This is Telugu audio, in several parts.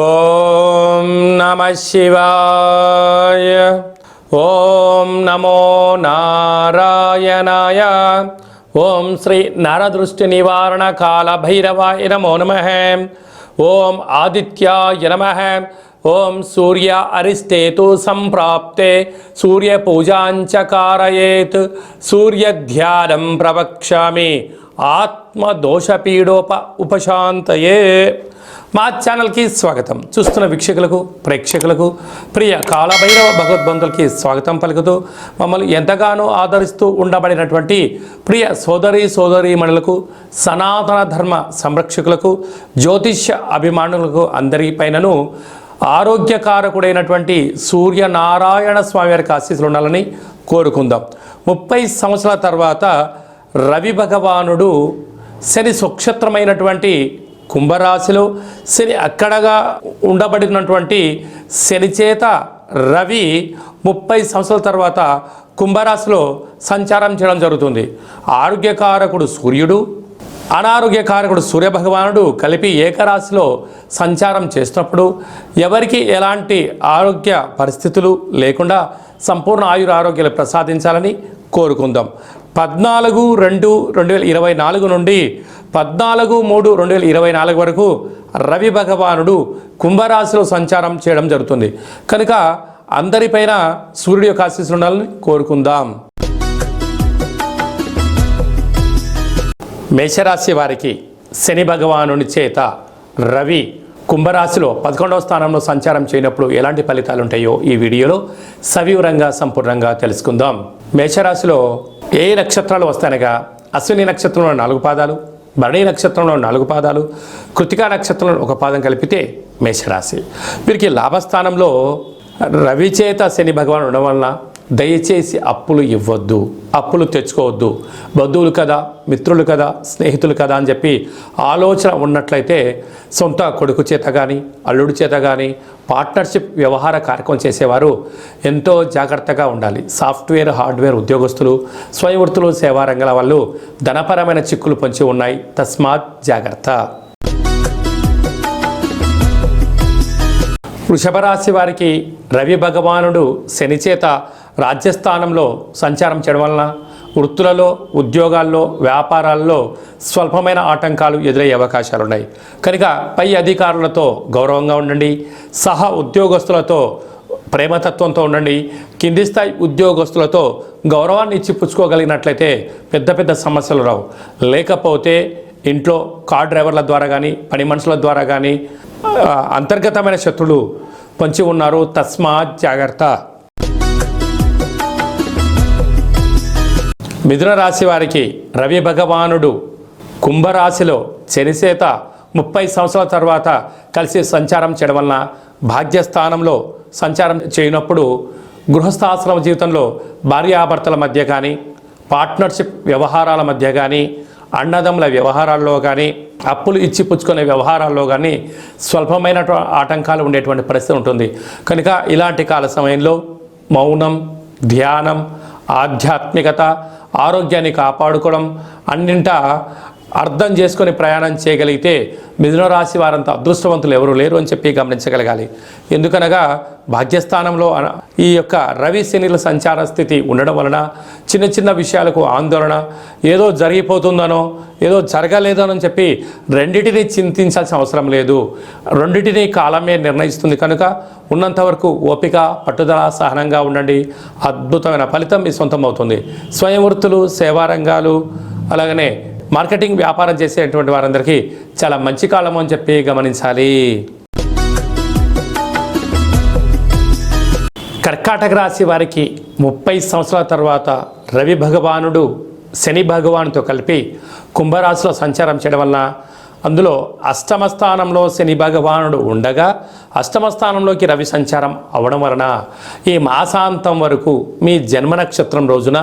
ఓం నమ శివాయ. ఓం నమో నారాయణాయ. ఓం శ్రీ నరదృష్టి నివారణ కాల భైరవాయ నమో నమ. ఓం ఆదిత్యాయ నమ. ఓం సూర్య అరిష్టేతు సంప్రాప్తే సూర్య పూజాంచకారయేత్ కారయేత్ సూర్యధ్యానం ప్రవక్ష్యామి ఆత్మదోషపీడోప ఉపశాంతయే. మా ఛానల్కి స్వాగతం. చూస్తున్న వీక్షకులకు ప్రేక్షకులకు ప్రియ కాలభైరవ భగవద్బంధులకి స్వాగతం పలుకుతూ మమ్మల్ని ఎంతగానో ఆదరిస్తూ ఉండబడినటువంటి ప్రియ సోదరి సోదరీమణులకు సనాతన ధర్మ సంరక్షకులకు జ్యోతిష్య అభిమానులకు అందరిపైనను ఆరోగ్యకారకుడైనటువంటి సూర్యనారాయణ స్వామి వారికి ఆశీస్సులు ఉండాలని కోరుకుందాం. ముప్పై సంవత్సరాల తర్వాత రవి భగవానుడు శని సుక్షత్రమైనటువంటి కుంభరాశిలో శని అక్కడగా ఉండబడినటువంటి శని చేత రవి ముప్పై సంవత్సరాల తర్వాత కుంభరాశిలో సంచారం చేయడం జరుగుతుంది. ఆరోగ్యకారకుడు సూర్యుడు అనారోగ్యకారకుడు సూర్యభగవానుడు కలిపి ఏకరాశిలో సంచారం చేసినప్పుడు ఎవరికి ఎలాంటి ఆరోగ్య పరిస్థితులు లేకుండా సంపూర్ణ ఆయుర ఆరోగ్యాలు ప్రసాదించాలని కోరుకుందాం. పద్నాలుగు రెండు రెండు వేల ఇరవై నాలుగు నుండి పద్నాలుగు మూడు రెండు వేల ఇరవై నాలుగు వరకు రవి భగవానుడు కుంభరాశిలో సంచారం చేయడం జరుగుతుంది. కనుక అందరిపైన సూర్యుడి యొక్క ఆశీస్సులు ఉండాలని కోరుకుందాం. మేషరాశి వారికి శని భగవానుని చేత రవి కుంభరాశిలో పదకొండవ స్థానంలో సంచారం చేయనప్పుడు ఎలాంటి ఫలితాలు ఉంటాయో ఈ వీడియోలో సవివరంగా సంపూర్ణంగా తెలుసుకుందాం. మేషరాశిలో ఏ నక్షత్రాలు వస్తాయనగా అశ్విని నక్షత్రంలో నాలుగు పాదాలు భరణి నక్షత్రంలో నాలుగు పాదాలు కృతికా నక్షత్రంలో ఒక పాదం కలిపితే మేషరాశి. వీరికి లాభస్థానంలో రవి చేత శని భగవాన్ ఉండడం వలన దయచేసి అప్పులు ఇవ్వద్దు. అప్పులు తెచ్చుకోవద్దు. బంధువులు కదా మిత్రులు కదా స్నేహితులు కదా అని చెప్పి ఆలోచన ఉన్నట్లయితే సొంత కొడుకు చేత కానీ అల్లుడి చేత కానీ పార్ట్నర్షిప్ వ్యవహార కార్యక్రమం చేసేవారు ఎంతో జాగ్రత్తగా ఉండాలి. సాఫ్ట్వేర్ హార్డ్వేర్ ఉద్యోగస్తులు స్వయం వృత్తులు సేవారంగాల వాళ్ళు ధనపరమైన చిక్కులు పొంచి ఉన్నాయి. తస్మాత్ జాగ్రత్త. వృషభరాశి వారికి రవి భగవానుడు శనిచేత రాజ్యస్థానంలో సంచారం చేయడం వలన వృత్తులలో ఉద్యోగాల్లో వ్యాపారాల్లో స్వల్పమైన ఆటంకాలు ఎదురయ్యే అవకాశాలు ఉన్నాయి. కనుక పై అధికారులతో గౌరవంగా ఉండండి. సహా ఉద్యోగస్తులతో ప్రేమతత్వంతో ఉండండి. కింది స్థాయి ఉద్యోగస్తులతో గౌరవాన్ని ఇచ్చి పుచ్చుకోగలిగినట్లయితే పెద్ద పెద్ద సమస్యలు రావు. లేకపోతే ఇంట్లో కార్ డ్రైవర్ల ద్వారా కానీ పని మనుషుల ద్వారా కానీ అంతర్గతమైన శత్రులు పొంచి ఉన్నారు. తస్మాత్ జాగ్రత్త. మిథున రాశి వారికి రవి భగవానుడు కుంభరాశిలో శనిసేత ముప్పై సంవత్సరాల తర్వాత కలిసి సంచారం చేయడం వలన భాగ్యస్థానంలో సంచారం చేయనప్పుడు గృహస్థాశ్రమ జీవితంలో భార్యాభర్తల మధ్య కానీ పార్ట్నర్షిప్ వ్యవహారాల మధ్య కానీ అన్నదమ్ముల వ్యవహారాల్లో కానీ అప్పులు ఇచ్చి పుచ్చుకునే వ్యవహారాల్లో కానీ స్వల్పమైన ఆటంకాలు ఉండేటువంటి పరిస్థితి ఉంటుంది. కనుక ఇలాంటి కాల సమయంలో మౌనం ధ్యానం ఆధ్యాత్మికత ఆరోగ్యాన్ని కాపాడుకోవడం అన్నింటా అర్థం చేసుకొని ప్రయాణం చేయగలిగితే మిథున రాశి వారంత అదృష్టవంతులు ఎవరు లేరు అని చెప్పి గమనించగలగాలి. ఎందుకనగా భాగ్యస్థానంలో ఈ యొక్క రవి శనిల సంచార స్థితి ఉండడం వలన చిన్న చిన్న విషయాలకు ఆందోళన ఏదో జరిగిపోతుందనో ఏదో జరగలేదనో అని చెప్పి రెండింటిని చింతించాల్సిన అవసరం లేదు. రెండింటిని కాలమే నిర్ణయిస్తుంది. కనుక ఉన్నంత వరకు ఓపిక పట్టుదల సహనంగా ఉండండి. అద్భుతమైన ఫలితం మీ సొంతం అవుతుంది. స్వయం వృత్తులు సేవారంగాలు అలాగనే మార్కెటింగ్ వ్యాపారం చేసేటువంటి వారందరికీ చాలా మంచి కాలం అని చెప్పి గమనించాలి. కర్కాటక రాశి వారికి ముప్పై సంవత్సరాల తర్వాత రవి భగవానుడు శని భగవానుతో కలిపి కుంభరాశిలో సంచారం చేయడం వలన అందులో అష్టమ స్థానంలో శని భగవానుడు ఉండగా అష్టమ స్థానంలోకి రవి సంచారం అవడం వలన ఈ మాసాంతం వరకు మీ జన్మ నక్షత్రం రోజున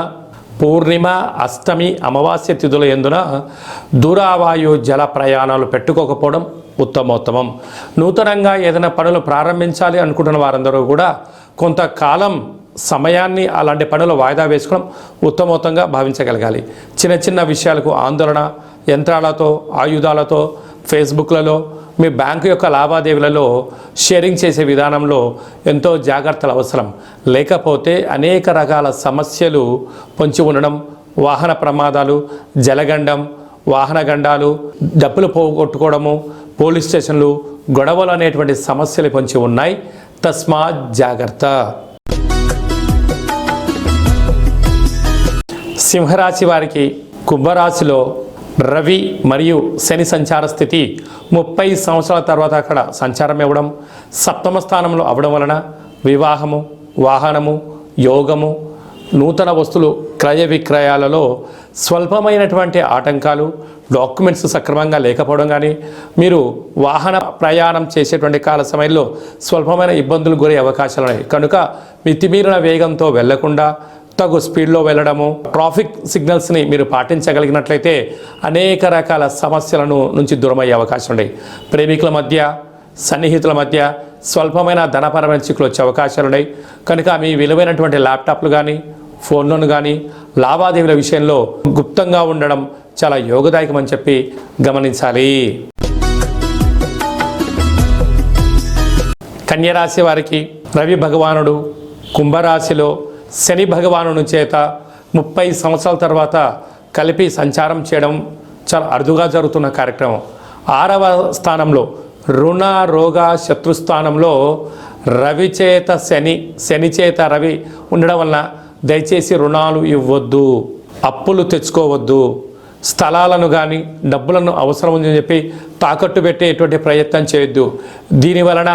పూర్ణిమ అష్టమి అమావాస్య తిథుల ఎందున దూరావాయు జల ప్రయాణాలు పెట్టుకోకపోవడం ఉత్తమోత్తమం. నూతనంగా ఏదైనా పనులు ప్రారంభించాలి అనుకుంటున్న వారందరూ కూడా కొంతకాలం సమయాన్ని అలాంటి పనులు వాయిదా వేసుకోవడం ఉత్తమోత్తంగా భావించగలగాలి. చిన్న చిన్న విషయాలకు ఆందోళన యంత్రాలతో ఆయుధాలతో ఫేస్బుక్లలో మీ బ్యాంకు యొక్క లావాదేవీలలో షేరింగ్ చేసే విధానంలో ఎంతో జాగ్రత్తలు అవసరం. లేకపోతే అనేక రకాల సమస్యలు పొంచి ఉండడం వాహన ప్రమాదాలు జలగండం వాహన గండాలు డబ్బులు పోగొట్టుకోవడము పోలీస్ స్టేషన్లు గొడవలు అనేటువంటి సమస్యలు పొంచి ఉన్నాయి. తస్మాత్ జాగ్రత్త. సింహరాశి వారికి కుంభరాశిలో రవి మరియు శని సంచార స్థితి ముప్పై సంవత్సరాల తర్వాత అక్కడ సంచారం ఇవ్వడం సప్తమ స్థానంలో అవడం వలన వివాహము వాహనము యోగము నూతన వస్తువులు క్రయ విక్రయాలలో స్వల్పమైనటువంటి ఆటంకాలు డాక్యుమెంట్స్ సక్రమంగా లేకపోవడం కానీ మీరు వాహన ప్రయాణం చేసేటువంటి కాల సమయంలో స్వల్పమైన ఇబ్బందులు గురే అవకాశాలు ఉన్నాయి. కనుక మితిమీరిన వేగంతో వెళ్ళకుండా తగు స్పీడ్లో వెళ్ళడము ట్రాఫిక్ సిగ్నల్స్ని మీరు పాటించగలిగినట్లయితే అనేక రకాల సమస్యలను నుంచి దూరమయ్యే అవకాశం ఉంది. ప్రేమికుల మధ్య సన్నిహితుల మధ్య స్వల్పమైన ధనపరమైన చిక్కులు వచ్చే అవకాశాలు ఉన్నాయి. కనుక మీ విలువైనటువంటి ల్యాప్టాప్లు కానీ ఫోన్లను కానీ లావాదేవీల విషయంలో గుప్తంగా ఉండడం చాలా యోగదాయకమని చెప్పి గమనించాలి. కన్యరాశి వారికి రవి భగవానుడు కుంభరాశిలో శని భగవానుని చేత ముప్పై సంవత్సరాల తర్వాత కలిపి సంచారం చేయడం చాలా అరుదుగా జరుగుతున్న కార్యక్రమం. ఆరవ స్థానంలో రుణ రోగ శత్రుస్థానంలో రవి చేత శని శని చేత రవి ఉండడం వలన దయచేసి రుణాలు ఇవ్వద్దు అప్పులు తెచ్చుకోవద్దు స్థలాలను కానీ డబ్బులను అవసరం ఉందని చెప్పి తాకట్టు పెట్టేటువంటి ప్రయత్నం చేయొద్దు. దీని వలన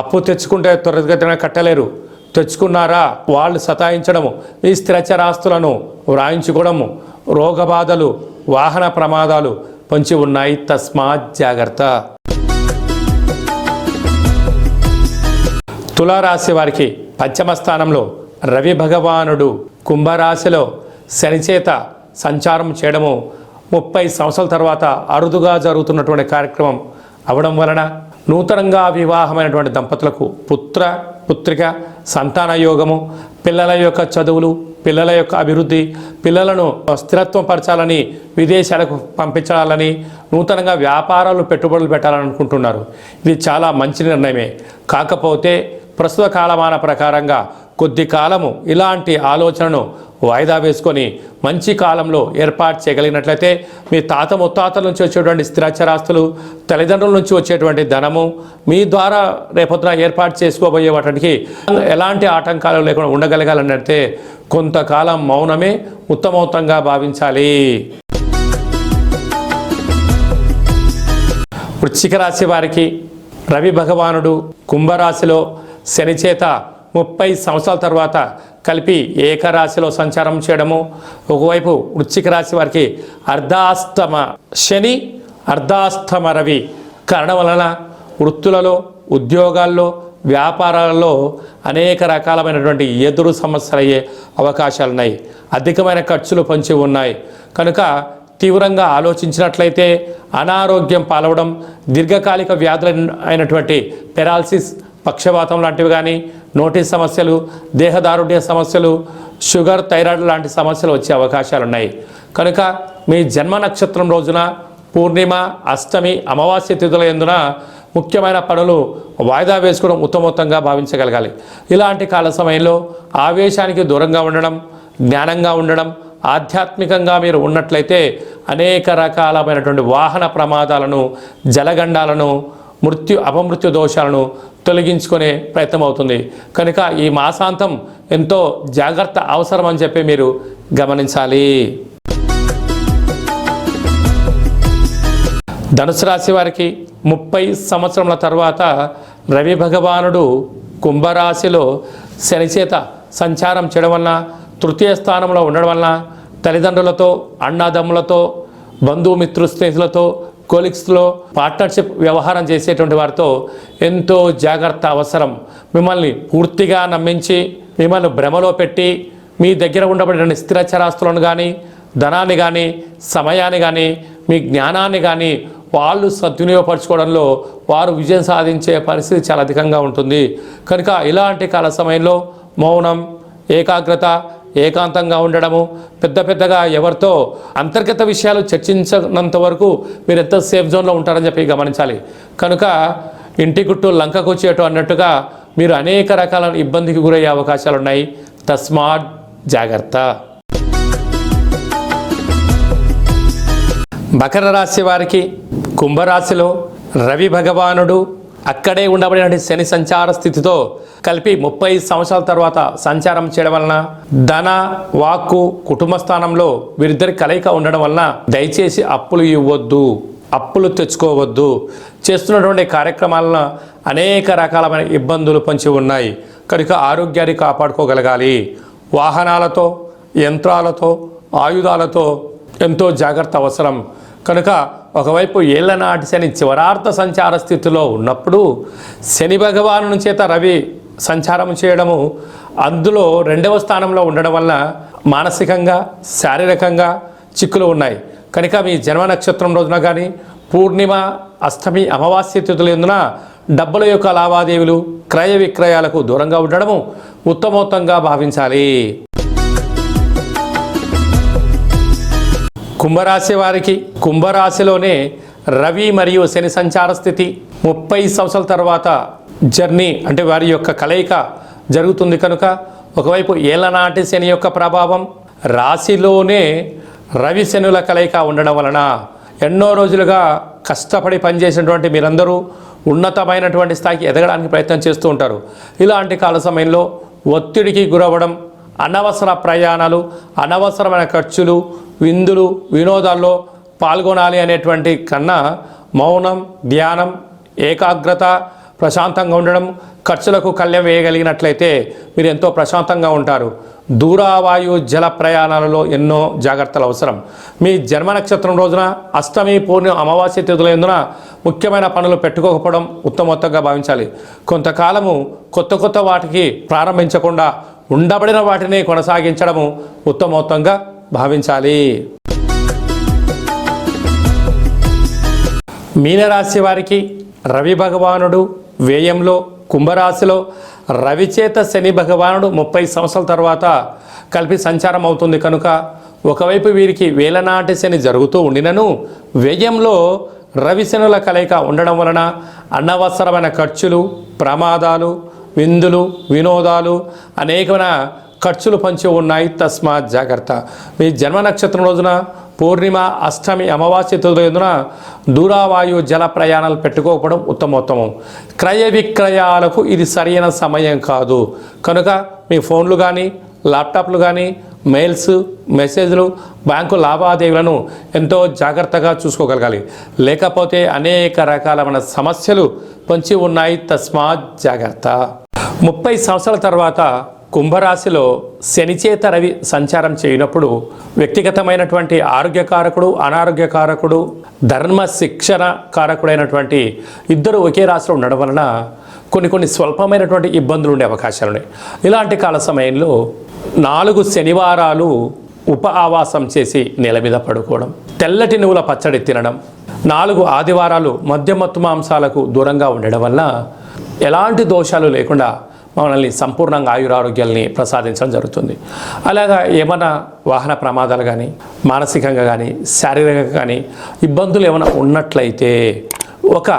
అప్పు తెచ్చుకుంటే త్వరగతిన కట్టలేరు. తెచ్చుకున్నారా? వాళ్ళు సతాయించడము ఈ స్థిరచరాస్తులను వ్రాయించుకోవడము రోగబాధలు వాహన ప్రమాదాలు పొంచి ఉన్నాయి. తస్మాత్ జాగ్రత్త. తులారాశి వారికి పంచమ స్థానంలో రవి భగవానుడు కుంభరాశిలో శనిచేత సంచారం చేయడము ముప్పై సంవత్సరాల తర్వాత అరుదుగా జరుగుతున్నటువంటి కార్యక్రమం అవడం వలన నూతనంగా వివాహమైనటువంటి దంపతులకు పుత్ర పుత్రిక సంతాన యోగము పిల్లల యొక్క చదువులు పిల్లల యొక్క అభివృద్ధి పిల్లలను స్థిరత్వం పరచాలని విదేశాలకు పంపించాలని నూతనంగా వ్యాపారాలు పెట్టుబడులు పెట్టాలనుకుంటున్నారు ఇది చాలా మంచి నిర్ణయమే. కాకపోతే ప్రస్తుత కాలమాన ప్రకారంగా కొద్ది కాలము ఇలాంటి ఆలోచనను వాయిదా వేసుకొని మంచి కాలంలో ఏర్పాటు చేయగలిగినట్లయితే మీ తాత ముత్తాతల నుంచి వచ్చేటువంటి స్థిరాచరాస్తులు తల్లిదండ్రుల నుంచి వచ్చేటువంటి ధనము మీ ద్వారా రేపొద్దున ఏర్పాటు చేసుకోబోయే వాటికి ఎలాంటి ఆటంకాలు లేకుండా ఉండగలగాలంటే కొంతకాలం మౌనమే ఉత్తమోత్తంగా భావించాలి. వృశ్చిక రాశి వారికి రవి భగవానుడు కుంభరాశిలో శనిచేత ముప్పై సంవత్సరాల తర్వాత కలిపి ఏకరాశిలో సంచారం చేయడము ఒకవైపు వృశ్చిక రాశి వారికి అర్ధాస్తమ శని అర్ధాస్తమ రవి కారణం వలన వృత్తులలో ఉద్యోగాల్లో వ్యాపారాలలో అనేక రకాలమైనటువంటి ఎదురు సమస్యలు అయ్యే అవకాశాలు ఉన్నాయి అధికమైన ఖర్చులు పొంచి ఉన్నాయి. కనుక తీవ్రంగా ఆలోచించినట్లయితే అనారోగ్యం పాలవడం దీర్ఘకాలిక వ్యాధులు అయినటువంటి పెరాలసిస్ పక్షవాతం లాంటివి కానీ నోటీస్ సమస్యలు దేహదారుఢ్య సమస్యలు షుగర్ థైరాయిడ్ లాంటి సమస్యలు వచ్చే అవకాశాలు ఉన్నాయి కనుక మీ జన్మ నక్షత్రం రోజున పూర్ణిమ అష్టమి అమావాస్య తిథుల ఎందున ముఖ్యమైన పనులు వాయిదా వేసుకోవడం ఉత్తమోత్తంగా భావించగలగాలి. ఇలాంటి కాల సమయంలో ఆవేశానికి దూరంగా ఉండడం జ్ఞానంగా ఉండడం ఆధ్యాత్మికంగా మీరు ఉన్నట్లయితే అనేక రకాలమైనటువంటి వాహన ప్రమాదాలను జలగండాలను మృత్యు అపమృత్యు దోషాలను తొలగించుకునే ప్రయత్నం అవుతుంది కనుక ఈ మాసాంతం ఎంతో జాగ్రత్త అవసరం అని చెప్పి మీరు గమనించాలి. ధనుసు రాశి వారికి ముప్పై సంవత్సరముల తర్వాత రవి భగవానుడు కుంభరాశిలో శనిచేత సంచారం చేయడం వలన తృతీయ స్థానంలో ఉండడం వలన తల్లిదండ్రులతో అన్నాదమ్ములతో బంధుమిత్రు స్నేహితులతో కోలిక్స్లో పార్ట్నర్షిప్ వ్యవహారం చేసేటువంటి వారితో ఎంతో జాగ్రత్త అవసరం. మిమ్మల్ని పూర్తిగా నమ్మించి మిమ్మల్ని భ్రమలో పెట్టి మీ దగ్గర ఉండబడిన స్థిరచరాస్తులను కానీ ధనాన్ని కానీ సమయాన్ని కానీ మీ జ్ఞానాన్ని కానీ వాళ్ళు సద్వినియోగపరచుకోవడంలో వారు విజయం సాధించే పరిస్థితి చాలా అధికంగా ఉంటుంది. కనుక ఇలాంటి కాల సమయంలో మౌనం ఏకాగ్రత ఏకాంతంగా ఉండడము పెద్ద పెద్దగా ఎవరితో అంతర్గత విషయాలు చర్చించినంత వరకు మీరు ఎంత సేఫ్ జోన్లో ఉంటారని చెప్పి గమనించాలి. కనుక ఇంటి గుట్టు లంకకు వచ్చేటు అన్నట్టుగా మీరు అనేక రకాల ఇబ్బందికి గురయ్యే అవకాశాలు ఉన్నాయి. తస్మాత్ జాగ్రత్త. మకర రాశి వారికి కుంభరాశిలో రవి భగవానుడు అక్కడే ఉండబడిన శని సంచార స్థితితో కలిపి ముప్పై సంవత్సరాల తర్వాత సంచారం చేయడం వలన ధన వాక్కు కుటుంబ స్థానంలో వీరిద్దరి కలయిక ఉండడం వలన దయచేసి అప్పులు ఇవ్వద్దు అప్పులు తెచ్చుకోవద్దు. చేస్తున్నటువంటి కార్యక్రమాలను అనేక రకాలమైన ఇబ్బందులు పొంచి ఉన్నాయి. కనుక ఆరోగ్యాన్ని కాపాడుకోగలగాలి. వాహనాలతో యంత్రాలతో ఆయుధాలతో ఎంతో జాగ్రత్త అవసరం. కనుక ఒకవైపు ఏళ్ళనాటి శని చివరార్థ సంచార స్థితిలో ఉన్నప్పుడు శని భగవాను చేత రవి సంచారం చేయడము అందులో రెండవ స్థానంలో ఉండడం వల్ల మానసికంగా శారీరకంగా చిక్కులు ఉన్నాయి. కనుక మీ జన్మ నక్షత్రం రోజున కానీ పూర్ణిమ అష్టమి అమావాస్య తిథులు ఎందున డబ్బుల యొక్క లావాదేవీలు క్రయ విక్రయాలకు దూరంగా ఉండడము ఉత్తమోత్తంగా భావించాలి. కుంభరాశి వారికి కుంభరాశిలోనే రవి మరియు శని సంచార స్థితి ముప్పై సంవత్సరాల తర్వాత జర్నీ అంటే వారి యొక్క కలయిక జరుగుతుంది కనుక ఒకవైపు ఏలనాటి శని యొక్క ప్రభావం రాశిలోనే రవి శనుల కలయిక ఉండడం వలన ఎన్నో రోజులుగా కష్టపడి పనిచేసినటువంటి మీరందరూ ఉన్నతమైనటువంటి స్థాయికి ఎదగడానికి ప్రయత్నం చేస్తూ ఉంటారు. ఇలాంటి కాల సమయంలో ఒత్తిడికి గురవ్వడం అనవసర ప్రయాణాలు అనవసరమైన ఖర్చులు విందులు వినోదాల్లో పాల్గొనాలి అనేటువంటి కన్నా మౌనం ధ్యానం ఏకాగ్రత ప్రశాంతంగా ఉండడం ఖర్చులకు కళ్యం వేయగలిగినట్లయితే మీరు ఎంతో ప్రశాంతంగా ఉంటారు. దూరావాయు జల ప్రయాణాలలో ఎన్నో జాగ్రత్తలు అవసరం. మీ జన్మ నక్షత్రం రోజున అష్టమి పూర్ణి అమావాస్య తిథుల ఎందున ముఖ్యమైన పనులు పెట్టుకోకపోవడం ఉత్తమోత్తంగా భావించాలి. కొంతకాలము కొత్త కొత్త వాటికి ప్రారంభించకుండా ఉండబడిన వాటిని కొనసాగించడము ఉత్తమోత్తంగా భావించాలి. మీనరాశి వారికి రవి భగవానుడు వ్యయంలో కుంభరాశిలో రవిచేత శని భగవానుడు ముప్పై సంవత్సరాల తర్వాత కలిపి సంచారం అవుతుంది కనుక ఒకవైపు వీరికి వేలనాటి శని జరుగుతూ ఉండినను వ్యయంలో రవిశనుల కలయిక ఉండడం వలన అనవసరమైన ఖర్చులు ప్రమాదాలు విందులు వినోదాలు అనేకమైన ఖర్చులు పంచి ఉన్నాయి. తస్మాత్ జాగ్రత్త. మీ జన్మ నక్షత్రం రోజున పూర్ణిమ అష్టమి అమావాస్య తొలగిన దూరావాయు జల ప్రయాణాలు పెట్టుకోకపోవడం ఉత్తమోత్తమం. క్రయ విక్రయాలకు ఇది సరైన సమయం కాదు. కనుక మీ ఫోన్లు కానీ ల్యాప్టాప్లు కానీ మెయిల్స్ మెసేజ్లు బ్యాంకు లావాదేవీలను ఎంతో జాగ్రత్తగా చూసుకోగలగాలి. లేకపోతే అనేక రకాలమైన సమస్యలు పొంచి ఉన్నాయి. తస్మాత్ జాగ్రత్త. ముప్పై సంవత్సరాల తర్వాత కుంభరాశిలో శనిచేత రవి సంచారం చేయనప్పుడు వ్యక్తిగతమైనటువంటి ఆరోగ్యకారకుడు అనారోగ్యకారకుడు ధర్మ శిక్షణ కారకుడైనటువంటి ఇద్దరు ఒకే రాశిలో ఉండడం వలన కొన్ని కొన్ని స్వల్పమైనటువంటి ఇబ్బందులు ఉండే అవకాశాలు ఉన్నాయి. ఇలాంటి కాల సమయంలో నాలుగు శనివారాలు ఉప ఆవాసం చేసి నేల మీద పడుకోవడం తెల్లటి నువ్వుల పచ్చడి తినడం నాలుగు ఆదివారాలు మద్యమత్తు మాంసాలకు దూరంగా ఉండడం వల్ల ఎలాంటి దోషాలు లేకుండా మనల్ని సంపూర్ణంగా ఆయురారోగ్యాల్ని ప్రసాదించడం జరుగుతుంది. అలాగా ఏమైనా వాహన ప్రమాదాలు కానీ మానసికంగా కానీ శారీరకంగా కానీ ఇబ్బందులు ఏమైనా ఉన్నట్లయితే ఒక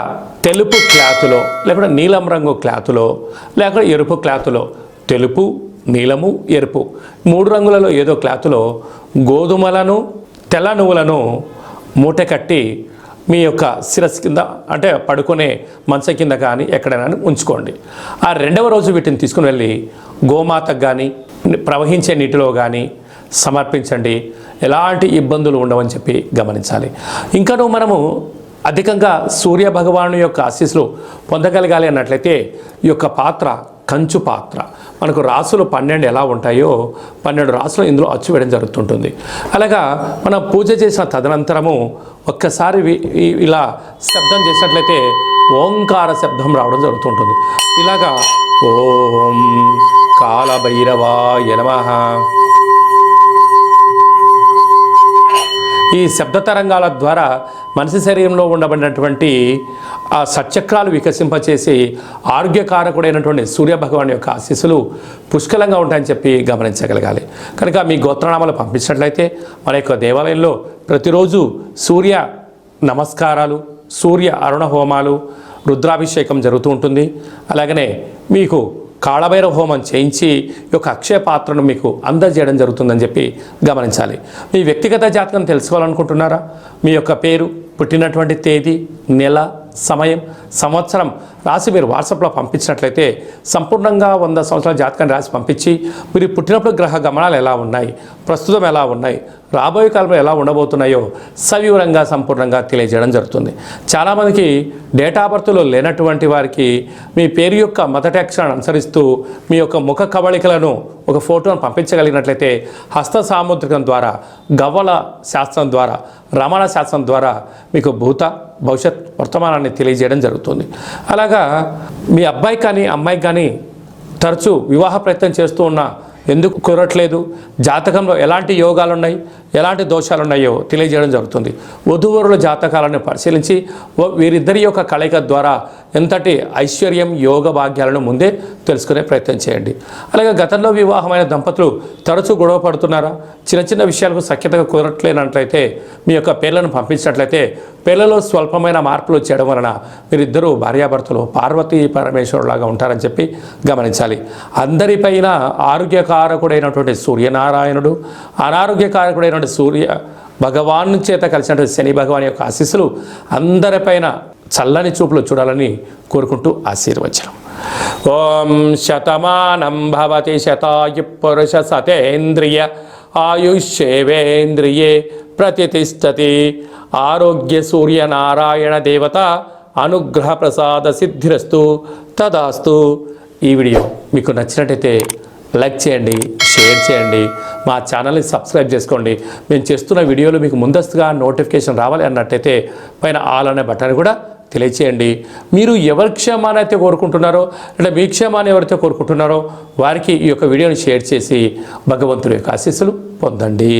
తెలుపు క్లాతులో లేకుంటే నీలం రంగు క్లాతులో లేకపోతే ఎరుపు క్లాతులో తెలుపు నీలము ఎరుపు మూడు రంగులలో ఏదో క్లాతులో గోధుమలను తెల్ల నువ్వులను మూట కట్టి మీ యొక్క శిరస్సు కింద అంటే పడుకునే మంచం కింద కానీ ఎక్కడైనా ఉంచుకోండి. ఆ రెండవ రోజు వీటిని తీసుకుని వెళ్ళి గోమాతకు కానీ ప్రవహించే నీటిలో కానీ సమర్పించండి. ఎలాంటి ఇబ్బందులు ఉండవని చెప్పి గమనించాలి. ఇంకనూ మనము అధికంగా సూర్య భగవాను యొక్క ఆశీస్సులు పొందగలగాలి అన్నట్లయితే ఈ యొక్క పాత్ర కంచు పాత్ర మనకు రాసులు పన్నెండు ఎలా ఉంటాయో పన్నెండు రాసులు ఇందులో అచ్చు వేయడం జరుగుతుంటుంది. అలాగా మనం పూజ చేసిన తదనంతరము ఒక్కసారి ఇలా శబ్దం చేసినట్లయితే ఓంకార శబ్దం రావడం జరుగుతుంటుంది. ఇలాగా ఓం కాలభైరవాయ నమః. ఈ శబ్ద తరంగాల ద్వారా మనిషి శరీరంలో ఉండబడినటువంటి ఆ సచక్రాలు వికసింపచేసి ఆరోగ్యకారకుడైనటువంటి సూర్య భగవాన్ యొక్క ఆశీస్సులు పుష్కలంగా ఉంటాయని చెప్పి గమనించగలగాలి. కనుక మీ గోత్రనామాలు పంపించినట్లయితే మన యొక్క దేవాలయంలో ప్రతిరోజు సూర్య నమస్కారాలు సూర్య అరుణ హోమాలు రుద్రాభిషేకం జరుగుతూ ఉంటుంది. అలాగనే మీకు కాళభైరవ హోమం చేయించి ఈ యొక్క అక్షయ పాత్రను మీకు అందజేయడం జరుగుతుందని చెప్పి గమనించాలి. మీ వ్యక్తిగత జాతకం తెలుసుకోవాలనుకుంటున్నారా? మీ యొక్క పేరు పుట్టినటువంటి తేదీ నెల సమయం సంవత్సరం రాసి మీరు వాట్సాప్లో పంపించినట్లయితే సంపూర్ణంగా వంద సంవత్సరాల జాతకాన్ని రాసి పంపించి మీరు పుట్టినప్పుడు గ్రహ గమనాలు ఎలా ఉన్నాయి ప్రస్తుతం ఎలా ఉన్నాయి రాబోయే కాలంలో ఎలా ఉండబోతున్నాయో సవివరంగా సంపూర్ణంగా తెలియజేయడం జరుగుతుంది. చాలామందికి డేటా బర్త్లో లేనటువంటి వారికి మీ పేరు యొక్క మొదటి అక్షరాన్ని అనుసరిస్తూ మీ యొక్క ముఖ కవళికలను ఒక ఫోటోను పంపించగలిగినట్లయితే హస్త సాముద్రికం ద్వారా గవ్వల శాస్త్రం ద్వారా రమణ శాస్త్రం ద్వారా మీకు భూత భవిష్యత్ వర్తమానాన్ని తెలియజేయడం జరుగుతుంది. అలాగా మీ అబ్బాయి కానీ అమ్మాయికి కానీ తరచూ వివాహ ప్రయత్నం చేస్తూ ఉన్నా ఎందుకు కుదరట్లేదు? జాతకంలో ఎలాంటి యోగాలు ఉన్నాయి ఎలాంటి దోషాలు ఉన్నాయో తెలియజేయడం జరుగుతుంది. వధూవరుల జాతకాలను పరిశీలించి వీరిద్దరి యొక్క కలయిక ద్వారా ఎంతటి ఐశ్వర్యం యోగ భాగ్యాలను ముందే తెలుసుకునే ప్రయత్నం చేయండి. అలాగే గతంలో వివాహమైన దంపతులు తరచూ గొడవ పడుతున్నారా? చిన్న చిన్న విషయాలకు సఖ్యతగా కుదరట్లేనట్లయితే మీ యొక్క పేర్లను పంపించినట్లయితే పిల్లలు స్వల్పమైన మార్పులు చేయడం వలన మీరిద్దరూ భార్యాభర్తలు పార్వతీ పరమేశ్వరులాగా ఉంటారని చెప్పి గమనించాలి. అందరిపైన ఆరోగ్యకారకుడైనటువంటి సూర్యనారాయణుడు అనారోగ్యకారకుడైనటువంటి సూర్య భగవాన్ చేత కలిసినటువంటి శని భగవాన్ యొక్క ఆశీస్సులు అందరిపైన చల్లని చూపులు చూడాలని కోరుకుంటూ ఆశీర్వచనం. ఓం శతమానం భవతి శతాయు పురుష సతేంద్రియ ఆయుష్యేవేంద్రియే ప్రతిష్టతి. ఆరోగ్య సూర్యనారాయణ దేవత అనుగ్రహ ప్రసాద సిద్ధిరస్తు. తదాస్తు. ఈ వీడియో మీకు నచ్చినట్టయితే లైక్ చేయండి షేర్ చేయండి మా ఛానల్ని సబ్స్క్రైబ్ చేసుకోండి. మేము చేస్తున్న వీడియోలు మీకు ముందస్తుగా నోటిఫికేషన్ రావాలి అన్నట్టయితే పైన ఆల్ అనే బటన్ కూడా తెలియచేయండి. మీరు ఎవరి క్షేమాన్ని అయితే కోరుకుంటున్నారో లేదా మీ క్షేమాన్ని ఎవరైతే కోరుకుంటున్నారో వారికి ఈ యొక్క వీడియోని షేర్ చేసి భగవంతుడి యొక్క ఆశీస్సులు పొందండి.